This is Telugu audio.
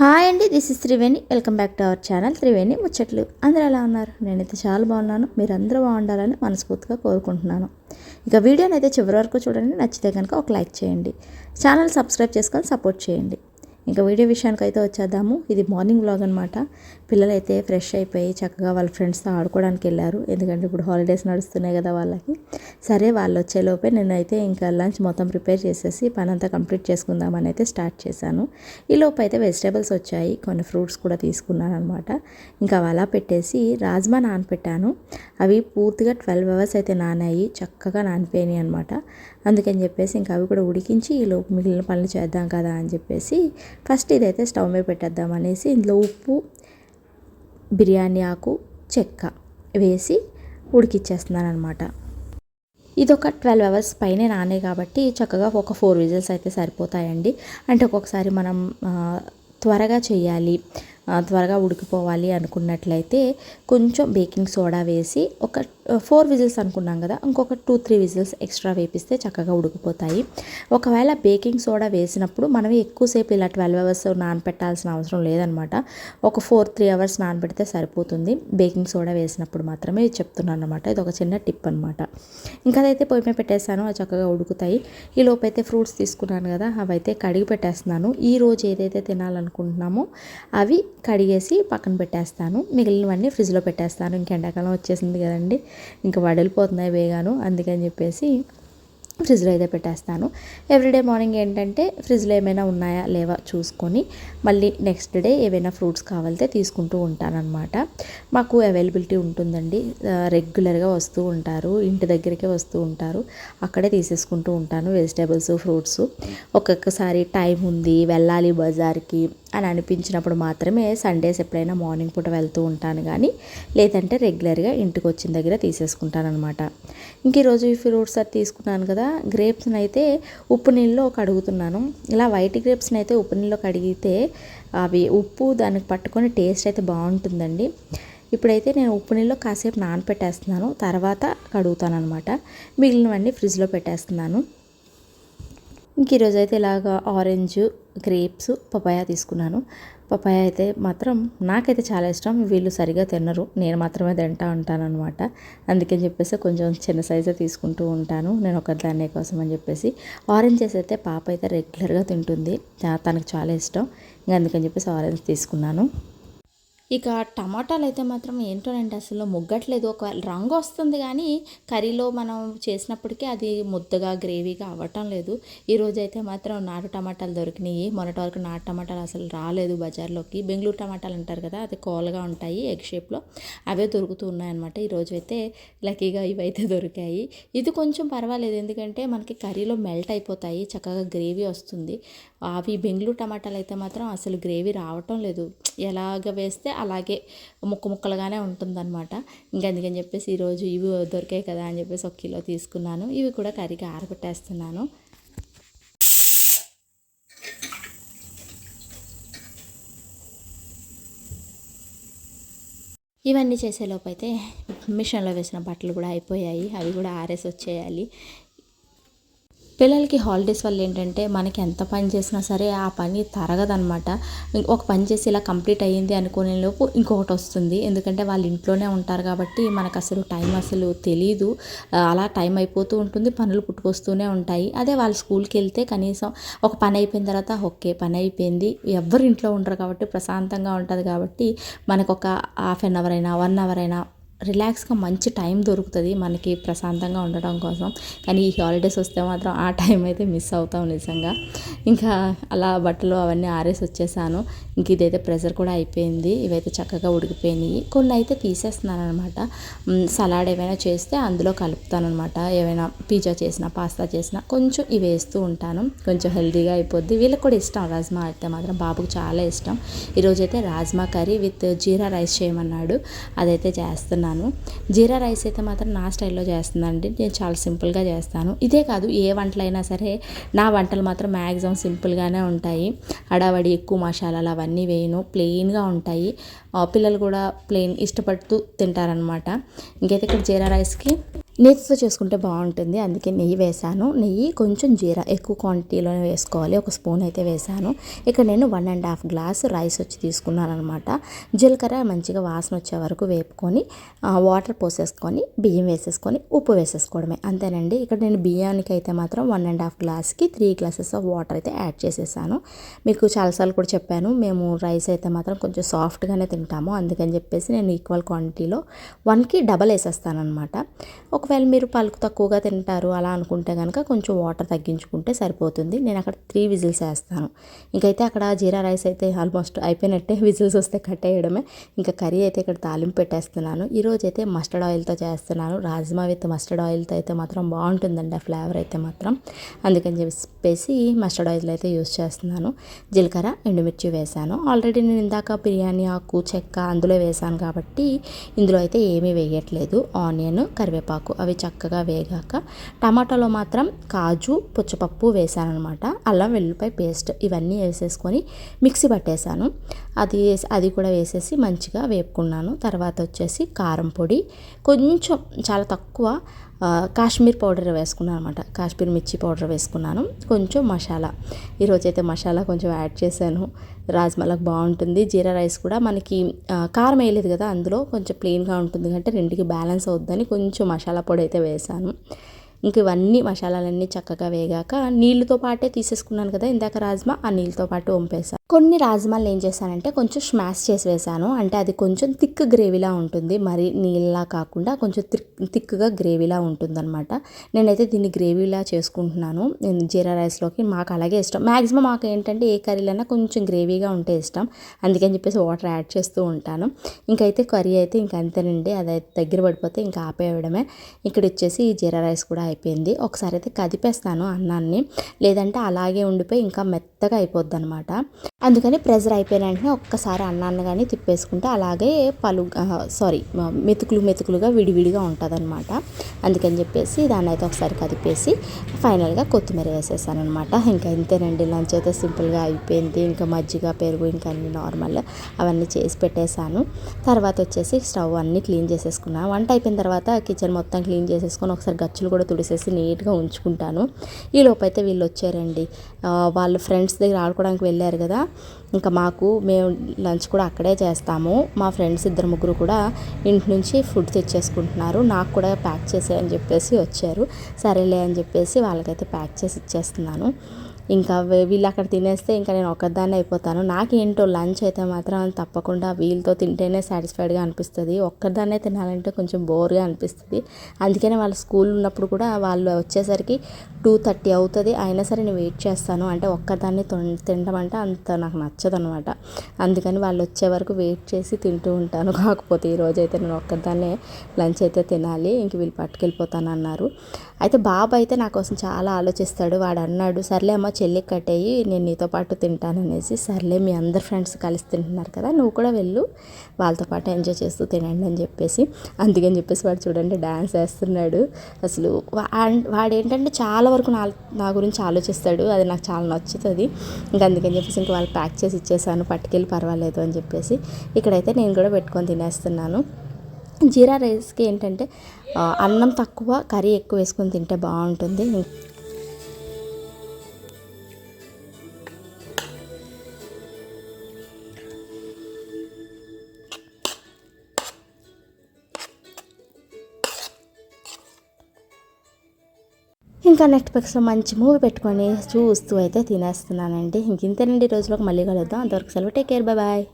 హాయ్ అండి this is Triveni. Welcome back to our channel Triveni ముచ్చట్లు. అందరూ ఎలా ఉన్నారు? నేనైతే చాలా బాగున్నాను. మీరు అందరూ బాగుండాలని మనస్ఫూర్తిగా కోరుకుంటున్నాను. ఇక వీడియోని అయితే చివరి వరకు చూడండి. నచ్చితే కనుక ఒక లైక్ చేయండి. ఛానల్ సబ్స్క్రైబ్ చేసుకొని సపోర్ట్ చేయండి. ఇంకా వీడియో విషయానికి అయితే వచ్చేద్దాము. ఇది మార్నింగ్ వ్లాగ్ అనమాట పిల్లలు అయితే ఫ్రెష్ అయిపోయి చక్కగా వాళ్ళ ఫ్రెండ్స్తో ఆడుకోవడానికి వెళ్ళారు. ఎందుకంటే ఇప్పుడు హాలిడేస్ నడుస్తున్నాయి కదా వాళ్ళకి. సరే వాళ్ళు వచ్చేలోపే నేనైతే ఇంకా లంచ్ మొత్తం ప్రిపేర్ చేసేసి పని అంతా కంప్లీట్ చేసుకుందామని అయితే స్టార్ట్ చేశాను. ఈ లోపు అయితే వెజిటేబుల్స్ వచ్చాయి. కొన్ని ఫ్రూట్స్ కూడా తీసుకున్నాను అనమాట ఇంకా అవి అలా పెట్టేసి రాజ్మా నానపెట్టాను. అవి పూర్తిగా ట్వెల్వ్ అవర్స్ అయితే నానాయి చక్కగా నానిపోయినాయి అనమాట అందుకని చెప్పేసి ఇంకా అవి కూడా ఉడికించి ఈ లోపు మిగిలిన పనులు చేద్దాం కదా అని చెప్పేసి ఫస్ట్ ఇదైతే స్టవ్ మీద పెట్టేద్దాం అనేసి ఇందులో ఉప్పు బిర్యానీ ఆకు చెక్క వేసి ఉడికిచ్చేస్తున్నాను అనమాట ఇది ఒక ట్వెల్వ్ అవర్స్ పైనే నానే కాబట్టి చక్కగా ఒక ఫోర్ విజిల్స్ అయితే సరిపోతాయండి. అంటే ఒక్కొక్కసారి మనం త్వరగా చేయాలి త్వరగా ఉడికిపోవాలి అనుకున్నట్లయితే కొంచెం బేకింగ్ సోడా వేసి ఒక ఫోర్ విజిల్స్ అనుకున్నాం కదా ఇంకొక టూ త్రీ విజిల్స్ ఎక్స్ట్రా వేపిస్తే చక్కగా ఉడికిపోతాయి. ఒకవేళ బేకింగ్ సోడా వేసినప్పుడు మనం ఎక్కువసేపు ఇలా ట్వెల్వ్ అవర్స్ నానపెట్టాల్సిన అవసరం లేదనమాట. ఒక ఫోర్ త్రీ అవర్స్ నానబెడితే సరిపోతుంది. బేకింగ్ సోడా వేసినప్పుడు మాత్రమే చెప్తున్నాను అనమాట ఇది ఒక చిన్న టిప్ అనమాట ఇంకా అదైతే పొయ్యి మీద పెట్టేస్తాను అవి చక్కగా ఉడుకుతాయి. ఈ లోపైతే ఫ్రూట్స్ తీసుకున్నాను కదా అవి అయితే కడిగి పెట్టేస్తున్నాను. ఈ రోజు ఏదైతే తినాలనుకుంటున్నామో అవి కడిగేసి పక్కన పెట్టేస్తాను. మిగిలినవన్నీ ఫ్రిడ్జ్లో పెట్టేస్తాను. ఇంక ఎండాకాలం వచ్చేసింది కదండి. ఇంకా వడలిపోతున్నాయి వేగాను అందుకని చెప్పేసి ఫ్రిడ్జ్లో అయితే పెట్టేస్తాను. ఎవ్రీడే మార్నింగ్ ఏంటంటే ఫ్రిడ్జ్లో ఏమైనా ఉన్నాయా లేవా చూసుకొని మళ్ళీ నెక్స్ట్ డే ఏవైనా ఫ్రూట్స్ కావాలితే తీసుకుంటూ ఉంటానన్నమాట. మాకు అవైలబిలిటీ ఉంటుందండి. రెగ్యులర్గా వస్తూ ఉంటారు ఇంటి దగ్గరికే వస్తూ ఉంటారు. అక్కడే తీసేసుకుంటూ ఉంటాను వెజిటేబుల్స్ ఫ్రూట్స్ ఒక్కొక్కసారి టైం ఉంది వెళ్ళాలి బజార్కి అని అనిపించినప్పుడు మాత్రమే సండేస్ ఎప్పుడైనా మార్నింగ్ పూట వెళ్తూ ఉంటాను కానీ లేదంటే రెగ్యులర్గా ఇంటికి వచ్చిన దగ్గర తీసేసుకుంటాను అనమాట ఇంక ఈరోజు ఈ ఫ్రూట్స్ అది తీసుకున్నాను కదా గ్రేప్స్ని అయితే ఉప్పు నీళ్ళలో కడుగుతున్నాను. ఇలా వైట్ గ్రేప్స్ని అయితే ఉప్పు నీళ్ళలో కడిగితే అవి ఉప్పు దానికి పట్టుకొని టేస్ట్ అయితే బాగుంటుందండి. ఇప్పుడైతే నేను ఉప్పు నీళ్ళలో కాసేపు నానపెట్టేస్తున్నాను. తర్వాత కడుగుతాను అనమాట మిగిలినవన్నీ ఫ్రిడ్జ్లో పెట్టేస్తున్నాను. ఇంక ఈరోజు అయితే ఇలాగ ఆరెంజ్ గ్రేప్స్ పపాయ తీసుకున్నాను. పపాయ అయితే మాత్రం నాకైతే చాలా ఇష్టం. వీళ్ళు సరిగా తినరు. నేను మాత్రమే తింటా ఉంటాను అనమాట అందుకని చెప్పేసి కొంచెం చిన్న సైజే తీసుకుంటూ ఉంటాను. నేను ఒక దాన్ని కోసం అని చెప్పేసి. ఆరెంజెస్ అయితే పాప అయితే రెగ్యులర్గా తింటుంది. తనకు చాలా ఇష్టం. ఇంకా అందుకని చెప్పేసి ఆరెంజ్ తీసుకున్నాను. ఇక టమాటాలు అయితే మాత్రం ఏంటోనండి అసలు ముగ్గట్లేదు. ఒక రంగు వస్తుంది కానీ కర్రీలో మనం చేసినప్పటికీ అది ముద్దగా గ్రేవీగా అవ్వటం లేదు. ఈరోజు అయితే మాత్రం నాటు టమాటాలు దొరికినాయి. మొన్నటి వరకు నాటు టమాటాలు అసలు రాలేదు బజార్లోకి. బెంగళూరు టమాటాలు అంటారు కదా అది కోల్గా ఉంటాయి ఎగ్ షేప్లో. అవే దొరుకుతూ ఉన్నాయన్నమాట. ఈరోజు అయితే లక్కీగా ఇవైతే దొరికాయి. ఇది కొంచెం పర్వాలేదు. ఎందుకంటే మనకి కర్రీలో మెల్ట్ అయిపోతాయి చక్కగా గ్రేవీ వస్తుంది. అవి బెంగళూరు టమాటాలు అయితే మాత్రం అసలు గ్రేవీ రావటం లేదు. ఎలాగ వేస్తే అలాగే ముక్క ముక్కలుగానే ఉంటుందన్నమాట. ఇంకా అందుకని చెప్పేసి ఈరోజు ఇవి దొరికాయి కదా అని చెప్పేసి ఒక కిలో తీసుకున్నాను. ఇవి కూడా కర్రీకి ఆరబెట్టేస్తున్నాను. ఇవన్నీ చేసేలోపు అయితే మిషన్లో వేసిన బట్టలు కూడా అయిపోయాయి. అవి కూడా ఆరేసి వచ్చేయాలి. పిల్లలకి హాలిడేస్ వల్ల ఏంటంటే మనకి ఎంత పని చేసినా సరే ఆ పని తరగదనమాట ఒక పని చేసి ఇలా కంప్లీట్ అయ్యింది అనుకునే లోపు ఇంకొకటి వస్తుంది. ఎందుకంటే వాళ్ళు ఇంట్లోనే ఉంటారు కాబట్టి మనకు అసలు టైం అసలు తెలీదు. అలా టైం అయిపోతూ ఉంటుంది పనులు పుట్టుకొస్తూనే ఉంటాయి. అదే వాళ్ళు స్కూల్కి వెళ్తే కనీసం ఒక పని అయిపోయిన తర్వాత ఓకే పని అయిపోయింది. ఎవ్వరు ఇంట్లో ఉండరు కాబట్టి ప్రశాంతంగా ఉంటుంది కాబట్టి మనకు ఒక హాఫ్ అన్ అవర్ అయినా వన్ అవర్ అయినా రిలాక్స్గా మంచి టైం దొరుకుతుంది మనకి ప్రశాంతంగా ఉండడం కోసం. కానీ ఈ హాలిడేస్ వస్తే మాత్రం ఆ టైం అయితే మిస్ అవుతాం నిజంగా. ఇంకా అలా బట్టలు అవన్నీ ఆరేసి వచ్చేసాను. ఇంక ఇదైతే ప్రెషర్ కూడా అయిపోయింది. ఇవైతే చక్కగా ఉడికిపోయినాయి. కొన్ని అయితే తీసేస్తున్నాను అనమాట సలాడ్ ఏమైనా చేస్తే అందులో కలుపుతాను అనమాట ఏమైనా పిజ్జా చేసినా పాస్తా చేసినా కొంచెం ఇవి వేస్తూ ఉంటాను. కొంచెం హెల్తీగా అయిపోద్ది. వీళ్ళకి కూడా ఇష్టం రాజ్మా అయితే మాత్రం బాబుకు చాలా ఇష్టం. ఈరోజైతే rajma curry with jeera rice చేయమన్నాడు. అదైతే చేస్తున్నాను. జీరా రైస్ అయితే మాత్రం నా స్టైల్లో చేస్తున్నానండి. నేను చాలా సింపుల్గా చేస్తాను. ఇదే కాదు ఏ వంటలైనా సరే నా వంటలు మాత్రం మ్యాక్సిమం సింపుల్గానే ఉంటాయి. అడావడి ఎక్కువ మసాలాలు అవన్నీ వేయను. ప్లెయిన్గా ఉంటాయి. పిల్లలు కూడా ప్లెయిన్ ఇష్టపడుతూ తింటారనమాట ఇంకైతే ఇక్కడ జీరా రైస్కి నెయ్యితో చేసుకుంటే బాగుంటుంది. అందుకే నెయ్యి వేసాను నెయ్యి కొంచెం జీరా ఎక్కువ క్వాంటిటీలోనే వేసుకోవాలి. ఒక స్పూన్ అయితే వేసాను ఇక్కడ నేను one and half glass rice వచ్చి తీసుకున్నాను అనమాట జీలకర్ర మంచిగా వాసన వచ్చే వరకు వేపుకొని వాటర్ పోసేసుకొని బియ్యం వేసేసుకొని ఉప్పు వేసేసుకోవడమే. అంతేనండి. ఇక్కడ నేను బియ్యానికి అయితే మాత్రం వన్ అండ్ హాఫ్ గ్లాస్కి త్రీ గ్లాసెస్ ఆఫ్ వాటర్ అయితే యాడ్ చేసేసాను. మీకు చాలాసార్లు కూడా చెప్పాను. మేము రైస్ అయితే మాత్రం కొంచెం సాఫ్ట్గానే తింటాము. అందుకని చెప్పేసి నేను ఈక్వల్ క్వాంటిటీలో వన్కి డబల్ వేసేస్తాను అనమాట ఒక ఒకవేళ మీరు పలుకు తక్కువగా తింటారు అలా అనుకుంటే కనుక కొంచెం వాటర్ తగ్గించుకుంటే సరిపోతుంది. నేను అక్కడ త్రీ విజిల్స్ వేస్తాను. ఇంకైతే అక్కడ జీరా రైస్ అయితే ఆల్మోస్ట్ అయిపోయినట్టే విజిల్స్ వస్తే కట్టేయడమే ఇంకా కర్రీ అయితే ఇక్కడ తాలింపు పెట్టేస్తున్నాను. ఈరోజు అయితే మస్టర్డ్ ఆయిల్తో చేస్తున్నాను. రాజ్మా విత్ మస్టర్డ్ ఆయిల్తో అయితే మాత్రం బాగుంటుందండి ఆ ఫ్లేవర్ అయితే మాత్రం. అందుకని చెప్పేసి మస్టర్డ్ ఆయిల్ అయితే యూస్ చేస్తున్నాను. జీలకర్ర ఎండుమిర్చి వేసాను ఆల్రెడీ నేను ఇందాక బిర్యానీ ఆకు చెక్క అందులో వేసాను కాబట్టి ఇందులో అయితే ఏమీ వేయట్లేదు. ఆనియన్ కరివేపాకు అవి చక్కగా వేగాక టమాటాలో మాత్రం కాజు పుచ్చపప్పు వేసాను అనమాట అల్లం వెల్లుల్లిపాయ పేస్ట్ ఇవన్నీ వేసేసుకొని మిక్సీ పట్టేశాను. అది వేసి అది కూడా వేసేసి మంచిగా వేపుకున్నాను. తర్వాత వచ్చేసి కారం పొడి. కొంచెం చాలా తక్కువ కాశ్మీర్ పౌడర్ వేసుకున్నాను అనమాట కాశ్మీర్ మిర్చి పౌడర్ వేసుకున్నాను. కొంచెం మసాలా. ఈరోజు అయితే మసాలా కొంచెం యాడ్ చేశాను. రాజ్మాలకు బాగుంటుంది. జీరా రైస్ కూడా మనకి కారం వేయలేదు కదా అందులో కొంచెం ప్లెయిన్గా ఉంటుంది అంటే రెండుకి బ్యాలెన్స్ అవుద్దని కొంచెం మసాలా పొడి అయితే వేసాను ఇంక ఇవన్నీ మసాలాలన్నీ చక్కగా వేగాక నీళ్ళతో పాటే తీసేసుకున్నాను కదా ఇందాక రాజ్మా ఆ నీళ్ళతో పాటు వంపేసాను కొన్ని రాజమాలు ఏం చేశానంటే కొంచెం స్మాష్ చేసి వేశాను. అంటే అది కొంచెం థిక్ గ్రేవీలా ఉంటుంది. మరి నీళ్ళలా కాకుండా కొంచెం థిక్గా గ్రేవీలా ఉంటుందన్నమాట. నేనైతే దీన్ని గ్రేవీలా చేసుకుంటున్నాను. నేను జీరా రైస్లోకి మాకు అలాగే ఇష్టం. మ్యాక్సిమం మాకు ఏంటంటే ఏ కర్రీలైనా కొంచెం గ్రేవీగా ఉంటే ఇష్టం. అందుకని చెప్పేసి వాటర్ యాడ్ చేస్తూ ఉంటాను. ఇంకైతే కర్రీ అయితే ఇంక అంతేనండి. అది దగ్గర పడిపోతే ఇంకా ఆపేయడమే. ఇక్కడ వచ్చేసి ఈ జీరా రైస్ కూడా అయిపోయింది. ఒకసారి అయితే కదిపేస్తాను అన్నాన్ని. లేదంటే అలాగే ఉండిపోయి ఇంకా మెత్తగా అయిపోద్ది అనమాట అందుకని ప్రెజర్ అయిపోయిన వెంటనే ఒక్కసారి అన్నాన్ని కానీ తిప్పేసుకుంటే అలాగే పలు సారీ మెతుకులు మెతుకులుగా విడివిడిగా ఉంటుంది అనమాట అందుకని చెప్పేసి దాన్ని అయితే ఒకసారి కదిపేసి ఫైనల్గా కొత్తిమీర వేసేసాను అనమాట ఇంకా ఇంతేనండి లంచ్ అయితే సింపుల్గా అయిపోయింది. ఇంకా మజ్జిగ పెరుగు ఇంకా అన్ని నార్మల్ అవన్నీ చేసి పెట్టేశాను. తర్వాత వచ్చేసి స్టవ్ అన్నీ క్లీన్ చేసేసుకున్నాను వంట అయిపోయిన తర్వాత కిచెన్ మొత్తం క్లీన్ చేసేసుకొని ఒకసారి గచ్చులు కూడా తుడిసేసి నీట్గా ఉంచుకుంటాను. ఈ లోపు అయితే వీళ్ళు వచ్చారండి. వాళ్ళ వాళ్ళు ఫ్రెండ్స్ దగ్గర ఆడుకోవడానికి వెళ్ళారు కదా. ఇంకా మాకు మేము లంచ్ కూడా అక్కడే చేస్తాము. మా ఫ్రెండ్స్ ఇద్దరు ముగ్గురు కూడా ఇంటి నుంచి ఫుడ్ తెచ్చేసుకుంటున్నారు. నాకు కూడా ప్యాక్ చేసేయని చెప్పేసి వచ్చారు. సరేలే అని చెప్పేసి వాళ్ళకైతే ప్యాక్ చేసి ఇచ్చేస్తున్నాను. ఇంకా వీళ్ళు అక్కడ తినేస్తే ఇంకా నేను ఒక్కదాన్నే అయిపోతాను. నాకేంటో లంచ్ అయితే మాత్రం తప్పకుండా వీళ్ళతో తింటేనే సాటిస్ఫైడ్గా అనిపిస్తుంది. ఒక్కదాన్నే తినాలంటే కొంచెం బోర్గా అనిపిస్తుంది. అందుకనే వాళ్ళ స్కూల్ ఉన్నప్పుడు కూడా వాళ్ళు వచ్చేసరికి టూ థర్టీ అవుతుంది. అయినా సరే నేను వెయిట్ చేస్తాను. అంటే ఒక్కదాన్ని తినడం అంటే అంత నాకు నచ్చదు అనమాట అందుకని వాళ్ళు వచ్చే వరకు వెయిట్ చేసి తింటూ ఉంటాను. కాకపోతే ఈరోజు అయితే నేను ఒక్కదాన్నే లంచ్ అయితే తినాలి. ఇంక వీళ్ళు పట్టుకెళ్ళిపోతాను అన్నారు అయితే బాబు అయితే నా కోసం చాలా ఆలోచిస్తాడు. వాడు అన్నాడు సర్లే అమ్మ చెల్లి కట్టేయి నేను నీతో పాటు తింటాననేసి సర్లే మీ అందరు ఫ్రెండ్స్ కలిసి తింటున్నారు కదా నువ్వు కూడా వెళ్ళు వాళ్ళతో పాటు ఎంజాయ్ చేస్తూ తినండి అని చెప్పేసి. అందుకని చెప్పేసి వాడు చూడండి డ్యాన్స్ వేస్తున్నాడు. అసలు వాడు ఏంటంటే చాలా వరకు నా నా గురించి ఆలోచిస్తాడు. అది నాకు చాలా నచ్చుతుంది. ఇంకా అందుకని చెప్పేసి ఇంకా వాళ్ళు ప్యాక్ చేసి ఇచ్చేసాను. పట్టుకెళ్ళి పర్వాలేదు అని చెప్పేసి. ఇక్కడైతే నేను కూడా పెట్టుకొని తినేస్తున్నాను. జీరా రైస్కి ఏంటంటే అన్నం తక్కువ కర్రీ ఎక్కువ వేసుకొని తింటే బాగుంటుంది. ఇంకా నెట్ఫ్లిక్స్లో మంచి మూవీ పెట్టుకొని చూస్తూ అయితే తినేస్తున్నానండి. ఇంక ఇంతేనండి ఈ రోజులోకి. మళ్ళీ కలుద్దాం. అంతవరకు సెలవు. Take care. బాయ్.